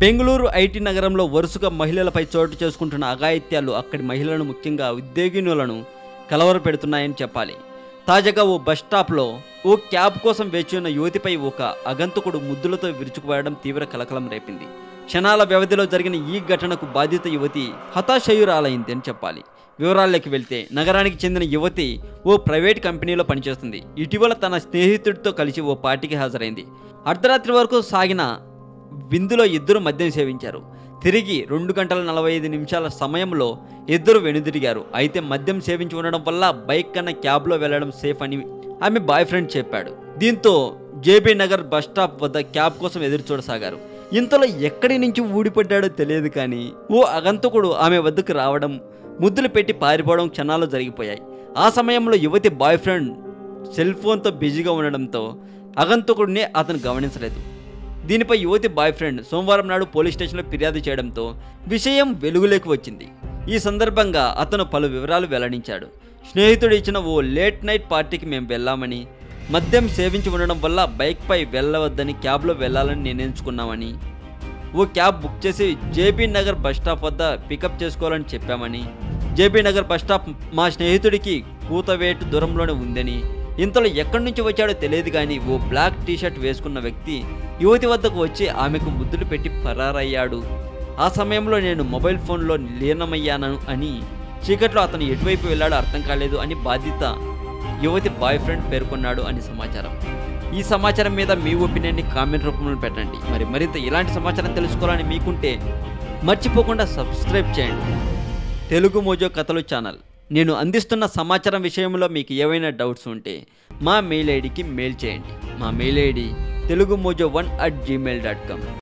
Bengaluru IT నగరంలో వరుసగా మహిళలపై చోటు చేసుకుంటున్న అఘాయిత్యాలు అక్కడి మహిళలను ముఖ్యంగా ఉద్యోగినులను కలవరపెడుతున్నాయని చెప్పాలి. తాజాగా ఓ బస్ స్టాప్లో ఓ క్యాబ్ కోసం వేచి ఉన్న యువతిపై ఒక అగంతకుడు ముద్దులతో విరుచుకుపోయడం తీవ్ర కలకలం రేపింది. క్షణాల వ్యవధిలో జరిగిన ఈ ఘటనకు బాధిత యువతి హతాశయురాలైంది అని చెప్పాలి. వివరాల్లోకి వెళ్తే నగరానికి చెందిన యువతి ఓ ప్రైవేట్ కంపెనీలో పనిచేస్తుంది. ఇటీవల తన స్నేహితుడితో కలిసి ఓ పార్టీకి హాజరైంది. అర్ధరాత్రి వరకు సాగిన విందులో ఇద్దరు మద్యం సేవించారు. తిరిగి రెండు గంటల నలభై ఐదు నిమిషాల సమయంలో ఇద్దరు వెనుదిరిగారు. అయితే మద్యం సేవించి ఉండడం వల్ల బైక్ కన్నా క్యాబ్లో వెళ్ళడం సేఫ్ అని ఆమె బాయ్ ఫ్రెండ్ చెప్పాడు. దీంతో J B Nagar bus stop వద్ద క్యాబ్ కోసం ఎదురు చూడసాగారు. ఇంతలో ఎక్కడి నుంచి ఊడిపడ్డాడో తెలియదు కానీ ఓ అగంతకుడు ఆమె వద్దకు రావడం ముద్దులు పెట్టి పారిపోవడం క్షణాలు జరిగిపోయాయి. ఆ సమయంలో యువతి బాయ్ ఫ్రెండ్ సెల్ ఫోన్తో బిజీగా ఉండడంతో అగంతకుడిని అతను గమనించలేదు. దీనిపై యువతి బాయ్ ఫ్రెండ్ సోమవారం నాడు పోలీస్ స్టేషన్లో ఫిర్యాదు చేయడంతో విషయం వెలుగులోకి వచ్చింది. ఈ సందర్భంగా అతను పలు వివరాలు వెల్లడించాడు. స్నేహితుడు ఇచ్చిన ఓ లేట్ నైట్ పార్టీకి మేము వెళ్ళామని మద్యం సేవించి ఉండడం వల్ల బైక్పై వెళ్ళవద్దని క్యాబ్లో వెళ్ళాలని నిర్ణయించుకున్నామని ఓ క్యాబ్ బుక్ చేసి జేబీ నగర్ బస్ స్టాప్ వద్ద పికప్ చేసుకోవాలని చెప్పామని జేబీ నగర్ బస్ స్టాప్ మా స్నేహితుడికి కూతవేటు దూరంలోనే ఉందని ఇంతలో ఎక్కడి నుంచి వచ్చాడో తెలియదు కానీ ఓ బ్లాక్ టీషర్ట్ వేసుకున్న వ్యక్తి యువతి వద్దకు వచ్చి ఆమెకు ముద్దులు పెట్టి పరారయ్యాడు ఆ సమయంలో నేను మొబైల్ ఫోన్లో లీనమయ్యాను అని చీకట్లో అతను ఎటువైపు వెళ్ళాడో అర్థం కాలేదు అని బాధిత యువతి బాయ్ ఫ్రెండ్ పేర్కొన్నాడు అని సమాచారం. ఈ సమాచారం మీద మీ ఒపీనియన్ని కామెంట్ రూపంలో పెట్టండి. మరి మరింత ఇలాంటి సమాచారం తెలుసుకోవాలని మీకుంటే మర్చిపోకుండా సబ్స్క్రైబ్ చేయండి. తెలుగు మోజో కథలు ఛానల్. నేను అందిస్తున్న సమాచారం విషయంలో మీకు ఏవైనా డౌట్స్ ఉంటే మా మెయిల్ ఐడికి మెయిల్ చేయండి. మా mail ID Telugu Mojo one at Gmail dot com